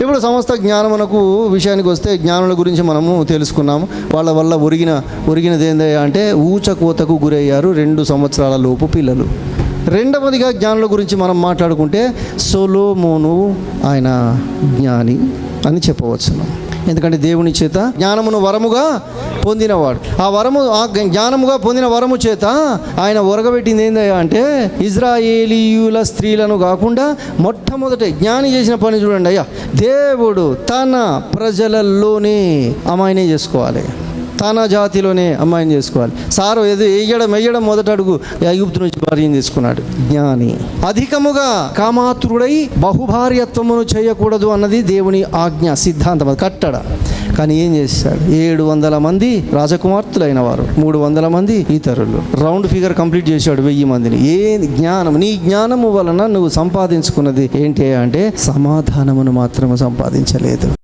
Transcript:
ఇప్పుడు సమస్త జ్ఞానమునకు విషయానికి వస్తే జ్ఞానుల గురించి మనము తెలుసుకున్నాము. వాళ్ళ వల్ల ఒరిగిన ఒరిగినది ఏందయ్యా అంటే ఊచకోతకు గురయ్యారు రెండు సంవత్సరాల లోపు పిల్లలు. రెండవదిగా జ్ఞానుల గురించి మనం మాట్లాడుకుంటే సోలోమోను ఆయన జ్ఞాని అని చెప్పవచ్చును. ఎందుకంటే దేవుని చేత జ్ఞానమును వరముగా పొందినవాడు. ఆ వరము ఆ జ్ఞానముగా పొందిన వరము చేత ఆయన ఒరగబెట్టింది ఏందయ్యా అంటే ఇజ్రాయేలీయుల స్త్రీలను కాకుండా మొట్టమొదట జ్ఞాని చేసిన పని చూడండి అయ్యా. దేవుడు తన ప్రజలలోనే అమ్మాయినే చేసుకోవాలి. తన జాతిలోనే అమ్మాయిని చేసుకోవాలి. సారు ఏదో వేయడం వేయడం మొదట అడుగు. ఐగుప్తు నుంచి భార్యను తీసుకున్నాడు. జ్ఞాని. అధికముగా కామాతుడై బహుభార్యత్వమును చేయకూడదు అన్నది దేవుని ఆజ్ఞ సిద్ధాంతం అది కట్టడ. కానీ ఏం చేశాడు? ఏడు వందల మంది రాజకుమార్తెలైన వారు మూడు వందల మంది ఇతరులు. రౌండ్ ఫిగర్ కంప్లీట్ చేశాడు వెయ్యి మందిని. ఏ జ్ఞానం నీ జ్ఞానము వలన నువ్వు సంపాదించుకున్నది ఏంటి అంటే సమాధానమును మాత్రము సంపాదించలేదు.